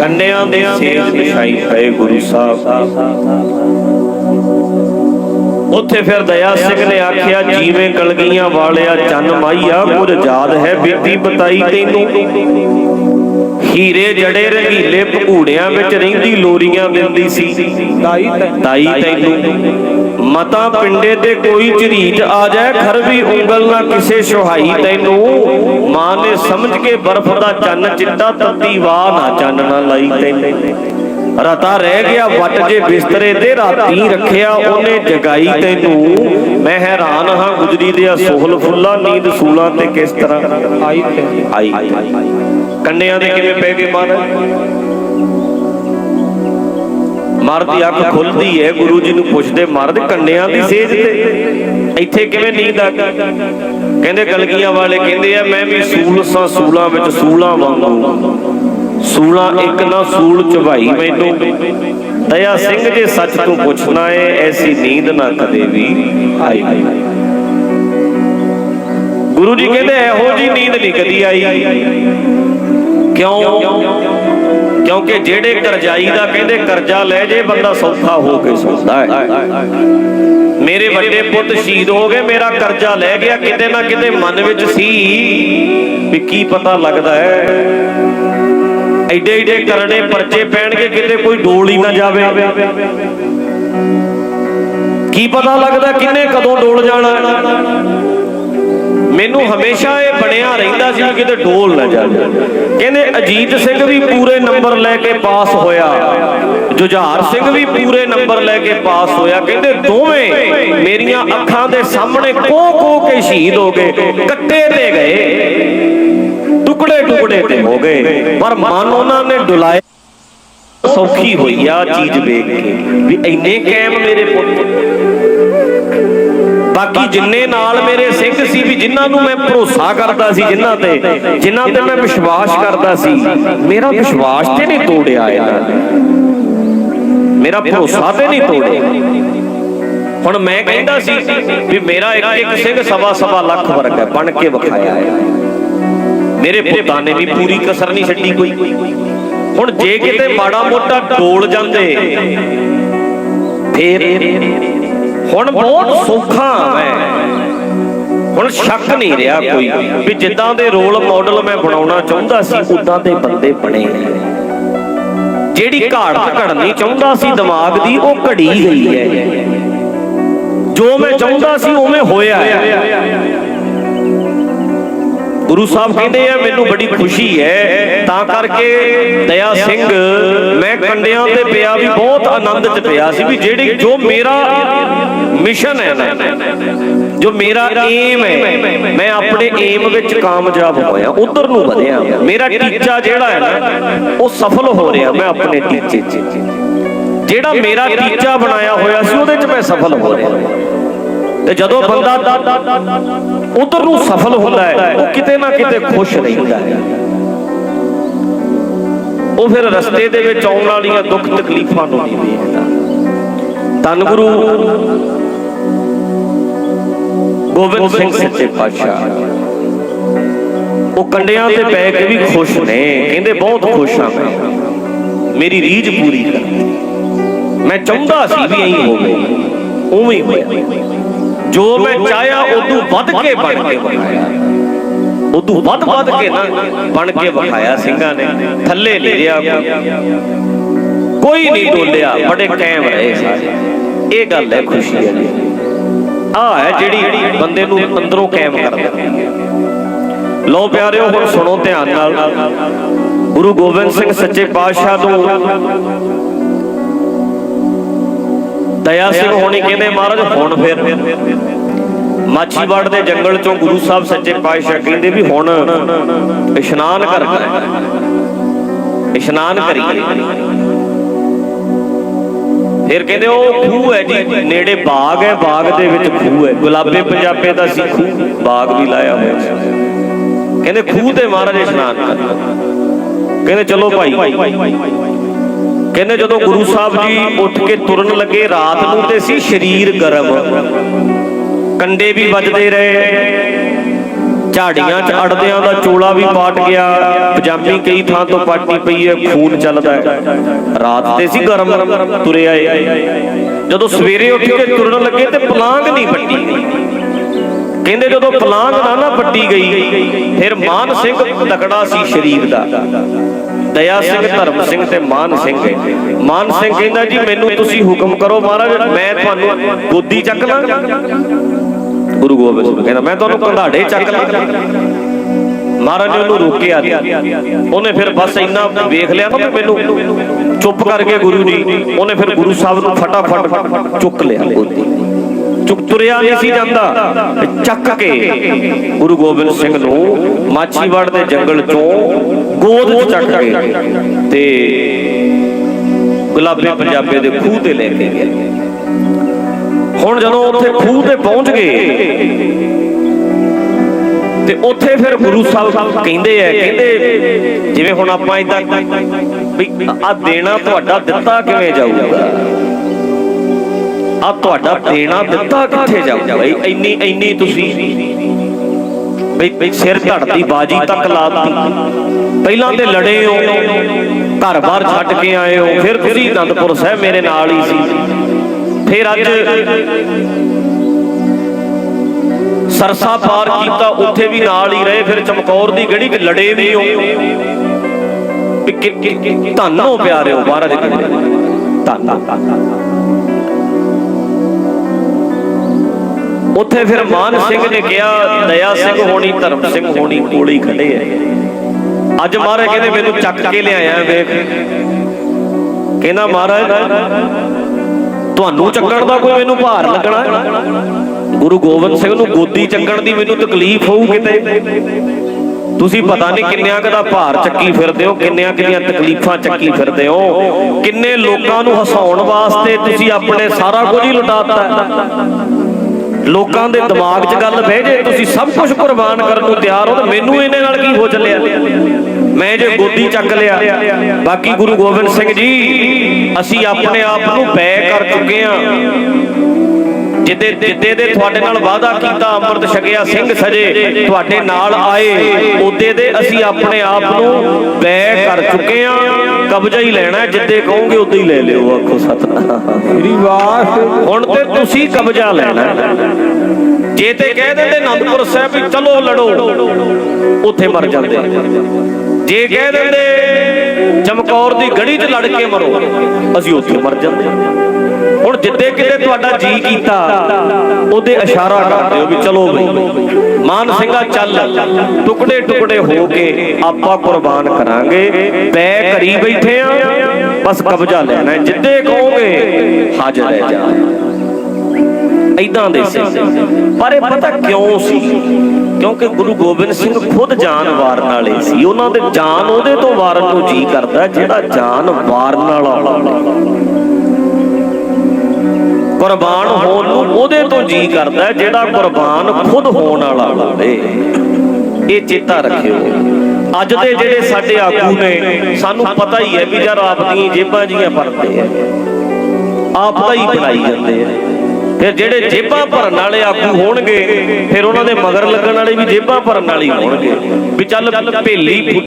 ਕੰਨਿਆਂ ਦੇ ਸੇਜ ਵਿਛਾਈ ਪਏ ਗੁਰੂ ਸਾਹਿਬ ਉੱਥੇ ਫਿਰ ਦਇਆ ਸਿੰਘ ਨੇ ਆਖਿਆ, ਜੀਵੇਂ ਕਲਗੀਆਂ ਵਾਲਿਆ ਚੰਨ ਮਾਈਆ ਕੁਝ ਯਾਦ ਹੈ ਬੀਤੀ ਬਤਾਈ ਤੈਨੂੰ। ਹੀਰੇ ਜੜੇ ਰੰਗੀਲੇ ਭਕੂੜਿਆਂ ਵਿੱਚ ਰਹਿੰਦੀ ਲੋਰੀਆਂ ਦਿੰਦੀ ਸੀ। ਤਾਈ ਤਾਈ ਤੈਨੂੰ ਮਤਾ ਪਿੰਡੇ ਤੇ ਕੋਈ ਝਰੀਟ ਆ ਜਾਏ ਖਰ ਵੀ ਉਂਗਲ ਨਾ ਕਿਸੇ ਸੁਹਾਈ ਤੈਨੂੰ। ਮਾਂ ਨੇ ਸਮਝ ਕੇ ਬਰਫ਼ ਦਾ ਚੰਨ ਚਿੱਟਾ ਤੱਤੀ ਵਾਹ ਨਾ ਚੰਨ ਨਾ ਲਾਈ ਤੈਨੂੰ। ਰਤਾ ਰਹਿ ਗਿਆ ਵੱਟ ਜੇ ਬਿਸਤਰੇ ਤੇ ਰਾਤੀ ਰੱਖਿਆ ਉਹਨੇ ਜਗਾਈ ਤੈਨੂੰ। ਮੈਂ ਹੈਰਾਨ ਹਾਂ ਗੁਜਰੀ ਦੇ ਸੋਹਲ ਫੁੱਲਾ ਨੀਂਦ ਸੂਲਾਂ ਤੇ ਕਿਸ ਤਰ੍ਹਾਂ? ਆਈ ਆਈ। ਕੰਨਿਆਂ ਦੇ ਕਿਵੇਂ ਪੈ ਗਏ ਮਨ? ਮਰਦ ਦੀ ਅੱਖ ਖੁੱਲਦੀ ਹੈ ਗੁਰੂ ਜੀ ਨੂੰ ਪੁੱਛਦੇ ਮਰਦ ਕੰਨਿਆਂ ਦੀ ਸੇਜ ਤੇ ਇੱਥੇ ਕਿਵੇਂ ਨੀਂਦ ਆ ਗਈ? ਕਹਿੰਦੇ ਕਲਗੀਆਂ ਵਾਲੇ ਕਹਿੰਦੇ ਆ ਮੈਂ ਵੀ ਸੂਲ ਸਾਂ ਸੂਲਾਂ ਵਿੱਚ ਸੂਲਾਂ ਵਾਂਗੂ। ਸੂਲਾਂ ਇੱਕ ਨਾ ਸੂਲ ਚੁਭਾਈ ਮੈਨੂੰ। ਦਇਆ ਸਿੰਘ ਜੇ ਸੱਚ ਤੂੰ ਪੁੱਛਣਾ ਏ, ਐਸੀ ਨੀਂਦ ਨਾ ਕਦੇ ਵੀ ਆਈ। ਗੁਰੂ ਜੀ ਕਹਿੰਦੇ, ਇਹੋ ਜੀ ਨੀਂਦ ਨਹੀਂ ਕਦੀ ਆਈ। ਕਿਉਂ? ਕਿਉਂਕਿ ਜਿਹੜੇ ਕਰਜ਼ਾਈ ਦਾ ਕਹਿੰਦੇ, ਕਰਜ਼ਾ ਲੈ ਜੇ, ਬੰਦਾ ਸੌਖਾ ਹੋ ਕੇ ਸੌਂਦਾ ਹੈ ਮੇਰੇ ਵੱਡੇ ਪੁੱਤ ਸ਼ਹੀਦ ਹੋ ਗਏ, ਮੇਰਾ ਕਰਜ਼ਾ ਲੈ ਗਿਆ, ਕਿਤੇ ਨਾ ਕਿਤੇ ਮਨ ਵਿੱਚ ਸੀ ਵੀ ਕੀ ਪਤਾ ਲੱਗਦਾ ਹੈ ਐਡੇ ਐਡੇ ਕਰਨੇ ਪਰਚੇ ਪੈਣਗੇ, ਕਿਤੇ ਕੋਈ ਡੋਲ ਹੀ ਨਾ ਜਾਵੇ। ਕੀ ਪਤਾ ਲੱਗਦਾ ਕਿੰਨੇ ਕਦੋਂ ਡੋਲ ਜਾਣਾ। ਮੈਨੂੰ ਹਮੇਸ਼ਾ ਇਹ ਬਣਿਆ ਰਹਿੰਦਾ ਸੀ ਕਿਤੇ ਡੋਲ ਨਾ ਜਾਵੇ। ਕਹਿੰਦੇ ਅਜੀਤ ਸਿੰਘ ਵੀ ਪੂਰੇ ਨੰਬਰ ਲੈ ਕੇ ਪਾਸ ਹੋਇਆ। ਜੁਝਾਰ ਸਿੰਘ ਵੀ ਪੂਰੇ ਨੰਬਰ ਲੈ ਕੇ ਪਾਸ ਹੋਇਆ। ਕਹਿੰਦੇ ਦੋਵੇਂ ਮੇਰੀਆਂ ਅੱਖਾਂ ਦੇ ਸਾਹਮਣੇ ਕੋ ਕੋ ਕੇ ਸ਼ਹੀਦ ਹੋ ਗਏ, ਕੱਟੇ ਤੇ ਗਏ। ਟੁਕੜੇ ਤੇ ਹੋ ਗਏ, ਪਰ ਮਨ ਉਹਨਾਂ ਨੇ ਡੁਲਾਇਆ। ਸੌਖੀ ਹੋਈ ਆ ਚੀਜ਼ ਵੇਖ ਕੇ ਵੀ ਇੰਨੇ ਕਾਇਮ ਮੇਰੇ ਪੁੱਤ। ਬਾਕੀ ਜਿੰਨੇ ਨਾਲ ਮੇਰੇ ਸਿੰਘ ਸੀ ਵੀ ਜਿਨ੍ਹਾਂ ਨੂੰ ਮੈਂ ਭਰੋਸਾ ਕਰਦਾ ਸੀ, ਜਿਨ੍ਹਾਂ ਤੇ ਜਿਨ੍ਹਾਂ ਤੇ ਮੈਂ ਵਿਸ਼ਵਾਸ ਕਰਦਾ ਸੀ, ਮੇਰਾ ਵਿਸ਼ਵਾਸ ਤੇ ਨਹੀਂ ਤੋੜਿਆ ਇਹਨਾਂ ਨੇ। ਮੇਰਾ ਭਰੋਸਾ ਤੇ ਨਹੀਂ ਤੋੜਿਆ। ਹੁਣ ਮੈਂ ਕਹਿੰਦਾ ਸੀ ਵੀ ਮੇਰਾ ਇੱਕ ਇੱਕ ਸਿੰਘ ਸਵਾ ਸਵਾ ਲੱਖ ਵਰਗਾ ਬਣ ਕੇ ਵਿਖਾਇਆ ਹੈ। ਮੇਰੇ ਪੁੱਤਾਂ ਨੇ ਵੀ ਪੂਰੀ ਕਸਰ ਨਹੀਂ ਛੱਡੀ ਕੋਈ। ਹੁਣ ਜੇ ਕਿਤੇ ਮਾੜਾ ਮੋਟਾ ਡੋਲ ਜਾਂਦੇ ਫੇਰ ਹੁਣ ਬਹੁਤ ਸੌਖਾ ਮੈਂ। ਹੁਣ ਸ਼ੱਕ ਨਹੀਂ ਰਿਹਾ ਕੋਈ। ਵੀ ਜਿੱਦਾਂ ਦੇ ਰੋਲ ਮਾਡਲ ਮੈਂ ਬਣਾਉਣਾ ਚਾਹੁੰਦਾ ਸੀ ਉਦਾਂ ਦੇ ਬੰਦੇ ਬਣੇ। ਜਿਹੜੀ ਘਾੜ ਘੜਨੀ ਚਾਹੁੰਦਾ ਸੀ ਦਿਮਾਗ ਦੀ ਉਹ ਘੜੀ ਗਈ ਹੈ। ਜੋ ਮੈਂ ਚਾਹੁੰਦਾ ਸੀ ਉਵੇਂ ਹੋਇਆ ਹੈ। ਗੁਰੂ ਸਾਹਿਬ ਕਹਿੰਦੇ ਆ, ਮੈਨੂੰ ਬੜੀ ਖੁਸ਼ੀ ਹੈ। ਤਾਂ ਕਰਕੇ ਦਇਆ ਸਿੰਘ, ਮੈਂ ਕੰਡਿਆਂ ਤੇ ਪਿਆ ਵੀ ਬਹੁਤ ਆਨੰਦ ਚ ਪਿਆ ਸੀ ਵੀ ਜਿਹੜੀ ਜੋ ਮੇਰਾ ਮਿਸ਼ਨ ਹੈ ਨਾ, ਜੋ ਮੇਰਾ ਏਮ ਹੈ, ਮੈਂ ਆਪਣੇ ਏਮ ਵਿੱਚ ਕਾਮਯਾਬ ਹੋਇਆ, ਉਧਰ ਨੂੰ ਵਧਿਆ। ਮੇਰਾ ਟੀਚਾ ਜਿਹੜਾ ਹੈ ਨਾ, ਉਹ ਸਫਲ ਹੋ ਰਿਹਾ ਮੈਂ ਆਪਣੇ ਟੀਚੇ 'ਚ। ਜਿਹੜਾ ਮੇਰਾ ਟੀਚਾ ਬਣਾਇਆ ਹੋਇਆ ਸੀ, ਉਹਦੇ 'ਚ ਮੈਂ ਸਫਲ ਹੋ ਰਿਹਾ। ਤੇ ਜਦੋਂ ਬੰਦਾ ਉਧਰ ਨੂੰ ਸਫਲ ਹੁੰਦਾ ਹੈ, ਉਹ ਕਿਤੇ ਨਾ ਕਿਤੇ ਖੁਸ਼ ਰਹਿੰਦਾ ਹੈ। ਉਹ ਫਿਰ ਰਸਤੇ ਦੇ ਵਿੱਚ ਆਉਣ ਵਾਲੀਆਂ ਦੁੱਖ ਤਕਲੀਫਾਂ ਨੂੰ ਨਹੀਂ ਵੇਖਦਾ। ਧੰਨ ਗੁਰੂ ਗੋਬਿੰਦ ਸਿੰਘ ਸੱਚੇ ਪਾਤਸ਼ਾਹ। ਉਹ ਕੰਡਿਆਂ ਤੇ ਪੈ ਕੇ ਵੀ ਖੁਸ਼ ਨੇ, ਕਹਿੰਦੇ ਬਹੁਤ ਖੁਸ਼ ਹਾਂ ਮੈਂ। ਮੇਰੀ ਰੀਝ ਪੂਰੀ ਕਰ ਮੈਂ ਚਾਹੁੰਦਾ ਸੀ ਵੀ ਐਂ ਹੋਵੇ, ਉਵੇਂ ਹੀ ਹੋਇਆ। ਜੋ ਮੈਂ ਚਾਹਿਆ ਉਦੋਂ ਵੱਧ ਕੇ ਬਣ ਕੇ ਵਿਖਾਇਆ ਉਦੋਂ ਵੱਧ ਵੱਧ ਕੇ ਨਾ ਬਣ ਕੇ ਵਿਖਾਇਆ ਸਿੰਘਾਂ ਨੇ। ਥੱਲੇ ਨਹੀਂ ਰਿਹਾ ਕੋਈ। ਨਹੀਂ ਡੋਲਿਆ ਬੜੇ ਕਾਇਮ ਰਹੇ ਸਾਰੇ। ਇਹ ਗੱਲ ਹੈ ਖੁਸ਼ੀ ਹੈ। ਆ ਹੈ ਜਿਹੜੀ ਬੰਦੇ ਨੂੰ ਅੰਦਰੋਂ ਕਾਇਮ ਕਰਦੀ। ਲੋ ਪਿਆਰਿਓ ਹੁਣ ਸੁਣੋ ਧਿਆਨ ਨਾਲ। ਗੁਰੂ ਗੋਬਿੰਦ ਸਿੰਘ ਸੱਚੇ ਪਾਤਸ਼ਾਹ ਤੋਂ ਦਇਆ ਸਿੰਘ ਹੋਣੀ ਕਹਿੰਦੇ ਮਹਾਰਾਜ ਹੁਣ ਫਿਰ। ਮਾਛੀਵਾੜ ਦੇ ਜੰਗਲ ਚੋਂ ਗੁਰੂ ਸਾਹਿਬ ਸੱਚੇ ਪਾਤਸ਼ਾਹ ਕਹਿੰਦੇ ਵੀ ਹੁਣ ਇਸ਼ਨਾਨ ਕਰਨਾ ਇਸ਼ਨਾਨ ਕਰੀਏ ਫਿਰ ਕਹਿੰਦੇ ਉਹ ਖੂਹ ਹੈ ਜੀ ਨੇੜੇ ਬਾਗ ਹੈ ਬਾਗ ਦੇ ਵਿੱਚ ਖੂਹ ਹੈ। ਗੁਲਾਬੇ ਪੰਜਾਬੇ ਦਾ ਸੀ ਖੂਹ ਬਾਗ ਵੀ ਲਾਇਆ ਹੋਇਆ ਕਹਿੰਦੇ ਖੂਹ ਤੇ ਮਹਾਰਾਜ ਇਸ਼ਨਾਨ ਕਰਨਾ ਕਹਿੰਦੇ ਚਲੋ ਭਾਈ। ਕਹਿੰਦੇ ਜਦੋਂ ਗੁਰੂ ਸਾਹਿਬ ਜੀ ਉੱਠ ਕੇ ਤੁਰਨ ਲੱਗੇ ਰਾਤ ਨੂੰ ਤੇ ਸੀ ਸਰੀਰ ਗਰਮ। ਕੰਡੇ ਵੀ ਵੱਜਦੇ ਰਹੇ। ਝਾੜੀਆਂ 'ਚ ਅੜਦਿਆਂ ਦਾ ਚੋਲਾ ਵੀ ਪਾਟ ਗਿਆ। ਪਜਾਮੀ ਕਈ ਥਾਂ ਤੋਂ ਪਾਟੀ ਪਈ ਹੈ ਖੂਨ ਚੱਲਦਾ ਹੈ। ਰਾਤ ਤੇ ਸੀ ਗਰਮ ਤੁਰੇ ਆਏ ਜਦੋਂ ਸਵੇਰੇ ਉੱਠ ਕੇ ਤੁਰਨ ਲੱਗੇ ਤੇ ਪਲਾਂਗ ਨਹੀਂ ਪੱਟੀ। ਕਹਿੰਦੇ ਜਦੋਂ ਪਲਾਂਗ ਨਾ ਨਾ ਪੱਟੀ ਗਈ ਫਿਰ ਮਾਨ ਸਿੰਘ ਤਕੜਾ ਸੀ ਸ਼ਰੀਰ ਦਾ। ਦਇਆ ਸਿੰਘ ਧਰਮ ਸਿੰਘ ਤੇ ਮਾਨ ਸਿੰਘ। ਮਾਨ ਸਿੰਘ ਕਹਿੰਦਾ ਜੀ ਮੈਨੂੰ ਤੁਸੀਂ ਹੁਕਮ ਕਰੋ ਮਹਾਰਾਜ ਮੈਂ ਤੁਹਾਨੂੰ ਗੋਦੀ ਚੱਕ ਲਾਂ ਗੁਰੂ ਗੋਬਿੰਦ ਸਿੰਘ ਕਹਿੰਦਾ ਮੈਂ ਤੁਹਾਨੂੰ ਕੰਧਾੜੇ ਚੱਕ ਲਾਂ ਮਹਾਰਾਜ ਨੇ ਉਹਨੂੰ ਰੋਕਿਆ। ਉਹਨੇ ਫਿਰ ਬਸ ਇੰਨਾ ਵੇਖ ਲਿਆ ਨਾ ਮੈਨੂੰ ਚੁੱਪ ਕਰ ਗਏ ਗੁਰੂ ਜੀ ਉਹਨੇ ਫਿਰ ਗੁਰੂ ਸਾਹਿਬ ਨੂੰ ਫਟਾਫਟ ਚੁੱਕ ਲਿਆ ਗੋਦੀ। ਚੁੱਕ ਤੁਰਿਆ ਨਹੀਂ ਸੀ ਜਾਂਦਾ। ਚੱਕ ਕੇ ਗੁਰੂ ਗੋਬਿੰਦ ਸਿੰਘ ਨੂੰ ਮਾਛੀਵਾੜ ਦੇ ਜੰਗਲ ਚੋਂ ਗੋਦ ਚੱਕ ਕੇ ਤੇ ਗੁਲਾਬੀ ਪੰਜਾਬੇ ਦੇ ਖੂਹ ਤੇ ਲੈ ਕੇ ਗਿਆ ਹੁਣ ਜਦੋਂ ਉੱਥੇ ਖੂਹ ਤੇ ਪਹੁੰਚ ਗਏ, ਤੇ ਉੱਥੇ ਫਿਰ ਗੁਰੂ ਸਾਹਿਬ ਕਹਿੰਦੇ ਆ, ਕਹਿੰਦੇ ਜਿਵੇਂ ਹੁਣ ਆਪਾਂ ਇਦਾਂ ਵੀ ਆ ਦੇਣਾ ਤੁਹਾਡਾ ਦਿੱਤਾ ਕਿਵੇਂ ਜਾਊਗਾ? ਆ ਤੁਹਾਡਾ ਦੇਣਾ ਦਿੱਤਾ ਕਿੱਥੇ ਜਾਊਗਾ? ਬਈ ਇੰਨੀ ਇੰਨੀ ਤੁਸੀਂ ਬਈ ਸਿਰ ਧੜ ਦੀ ਬਾਜੀ ਤੱਕ ਲਾਤੀ ਪਹਿਲਾਂ ਤੇ ਲੜੇ ਹੋ। ਘਰ-ਬਾਰ ਛੱਡ ਕੇ ਆਏ ਹੋ। ਫਿਰ ਤੁਸੀਂ ਅਨੰਦਪੁਰ ਸਾਹਿਬ ਮੇਰੇ ਨਾਲ ਹੀ ਸੀ। ਫਿਰ ਅੱਜ ਸਰਸਾ ਪਾਰ ਕੀਤਾ ਉੱਥੇ ਵੀ ਨਾਲ ਹੀ ਰਹੇ। ਫਿਰ ਚਮਕੌਰ ਦੀ ਗੜੀ ਲੜੇ ਵੀ ਹੋ। ਧੰਨ ਪਿਆਰਿਓ ਮਹਾਰਾਜ ਧੰਨ। ਉੱਥੇ ਫਿਰ ਮਾਨ ਸਿੰਘ ਨੇ ਕਿਹਾ, ਦਇਆ ਸਿੰਘ ਹੋਣੀ, ਧਰਮ ਸਿੰਘ ਹੋਣੀ, ਕੋਲੇ ਹੀ ਖੜੇ ਐ। ਅੱਜ ਮਹਾਰਾਜ ਕਹਿੰਦੇ, ਮੈਨੂੰ ਚੱਕ ਕੇ ਲਿਆਇਆ ਵੇਖ। ਕਹਿੰਦਾ, ਮਹਾਰਾਜ, ਤੁਹਾਨੂੰ ਚੱਕਣ ਦਾ ਕੋਈ ਮੈਨੂੰ ਭਾਰ ਲੱਗਣਾ ਗੁਰੂ ਗੋਬਿੰਦ ਸਿੰਘ ਨੂੰ ਗੋਦੀ ਚੱਕਣ ਦੀ ਮੈਨੂੰ ਤਕਲੀਫ ਹੋਊ ਕਿਤੇ? ਤੁਸੀਂ ਪਤਾ ਨਹੀਂ ਕਿੰਨਿਆਂ ਕੁ ਦਾ ਭਾਰ ਚੱਕੀ ਫਿਰਦੇ ਹੋ, ਕਿੰਨਿਆਂ ਕਿੰਨੀਆਂ ਤਕਲੀਫਾਂ ਚੱਕੀ ਫਿਰਦੇ ਹੋ? ਕਿੰਨੇ ਲੋਕਾਂ ਨੂੰ ਹਸਾਉਣ ਵਾਸਤੇ ਤੁਸੀਂ ਆਪਣੇ ਸਾਰਾ ਕੁਝ ਹੀ ਲੁਟਾਤਾ ਲੋਕਾਂ ਦੇ ਦਿਮਾਗ 'ਚ ਗੱਲ ਬਹਿ ਜੇ ਤੁਸੀਂ ਸਭ ਕੁਝ ਕੁਰਬਾਨ ਕਰਨ ਨੂੰ ਤਿਆਰ ਹੋ ਤੇ ਮੈਨੂੰ ਇਹਨੇ ਨਾਲ ਕੀ ਹੋ ਚੱਲਿਆ? ਮੈਂ ਜੇ ਗੋਦੀ ਚੱਕ ਲਿਆ। ਬਾਕੀ ਗੁਰੂ ਗੋਬਿੰਦ ਸਿੰਘ ਜੀ ਅਸੀਂ ਆਪਣੇ ਆਪ ਨੂੰ ਬੈ ਕਰ ਚੁੱਕੇ ਆ ਜਿੱਦੇ ਜਿੱਦੇ ਦੇ ਤੁਹਾਡੇ ਨਾਲ ਵਾਅਦਾ ਕੀਤਾ ਅੰਮ੍ਰਿਤ ਛਕਿਆ ਸਿੰਘ ਸਜੇ ਤੁਹਾਡੇ ਨਾਲ ਆਏ ਉਹਦੇ ਦੇ ਅਸੀਂ ਆਪਣੇ ਆਪ ਨੂੰ ਬੈ ਕਰ ਚੁੱਕੇ ਆ ਕਬਜ਼ਾ ਹੀ ਲੈਣਾ ਹੈ, ਜਿੱਦੇ ਕਹੋਗੇ ਉਦੋਂ ਹੀ ਲੈ ਲਿਓ ਆਖੋ ਸਤਨਾਮ। ਸ੍ਰੀ ਵਾਹਿਗੁਰੂ ਹੁਣ ਤੇ ਤੁਸੀਂ ਕਬਜ਼ਾ ਲੈਣਾ ਜੇ ਤੇ ਕਹਿ ਦਿੰਦੇ ਅਨੰਦਪੁਰ ਸਾਹਿਬ ਵੀ ਚਲੋ ਲੜੋ ਉੱਥੇ ਮਰ ਜਾਂਦੇ। ਜੇ ਕਹਿ ਦਿੰਦੇ ਚਮਕੌਰ ਦੀ ਗੜੀ 'ਚ ਲੜ ਕੇ ਮਰੋ ਅਸੀਂ ਉੱਥੇ ਮਰ ਜਾਂਦੇ। ਹੁਣ ਜਿੱਦੇ ਕਿਤੇ ਤੁਹਾਡਾ ਜੀ ਕੀਤਾ, ਉਹਦੇ ਇਸ਼ਾਰਾ ਕਰਦੇ ਹੋ ਵੀ ਚਲੋ ਬਈ। ਮਾਨ ਸਿੰਘਾ ਚੱਲ, ਟੁਕੜੇ ਟੁਕੜੇ ਹੋ ਕੇ ਆਪਾਂ ਕੁਰਬਾਨ ਕਰਾਂਗੇ। ਬੈ ਕਰੀ ਬੈਠੇ ਆ, ਬਸ ਕਬਜ਼ਾ ਲੈਣਾ ਜਿੱਦੇ ਕਹੋਗੇ, ਹਾਜ਼ਰ ਹੈ ਜਾ। ਇਦਾਂ ਦੇ ਸੀ। ਪਰ ਇਹ ਪਤਾ ਕਿਉਂ ਸੀ? ਕਿਉਂਕਿ ਗੁਰੂ ਗੋਬਿੰਦ ਸਿੰਘ ਖੁਦ ਜਾਨ ਵਾਰਨ ਵਾਲੇ ਸੀ। ਉਹਨਾਂ ਦੇ ਜਾਨ ਉਹਦੇ ਤੋਂ ਵਾਰਨ ਨੂੰ ਜੀ ਕਰਦਾ, ਜਿਹੜਾ ਜਾਨ ਵਾਰਨ ਵਾਲਾ ਕੁਰਬਾਨ ਹੋਣ ਨੂੰ ਉਹਦੇ ਤੋਂ ਜੀ ਕਰਦਾ ਜਿਹੜਾ ਕੁਰਬਾਨ ਖੁਦ ਹੋਣ ਵਾਲਾ ਹੋਵੇ। ਇਹ ਚੇਤਾ ਰੱਖਿਓ। ਅੱਜ ਦੇ ਜਿਹੜੇ ਸਾਡੇ ਆਗੂ ਨੇ, ਸਾਨੂੰ ਪਤਾ ਹੀ ਹੈ ਵੀ ਯਾਰ ਆਪ ਦੀਆਂ ਜੇਬਾਂ ਜੀਆਂ ਭਰਦੇ ਆ। ਆਪ ਦਾ ਹੀ ਬਣਾਈ ਜਾਂਦੇ ਆ। ਫਿਰ ਜਿਹੜੇ ਜੇਬਾਂ ਭਰਨ ਵਾਲੇ ਆਗੂ ਹੋਣਗੇ, ਫਿਰ ਉਹਨਾਂ ਦੇ ਮਗਰ ਲੱਗਣ ਵਾਲੇ ਵੀ ਜੇਬਾਂ ਭਰਨ ਵਾਲੇ ਹੋਣਗੇ। ਵੀ ਚੱਲ ਭੇਲੀ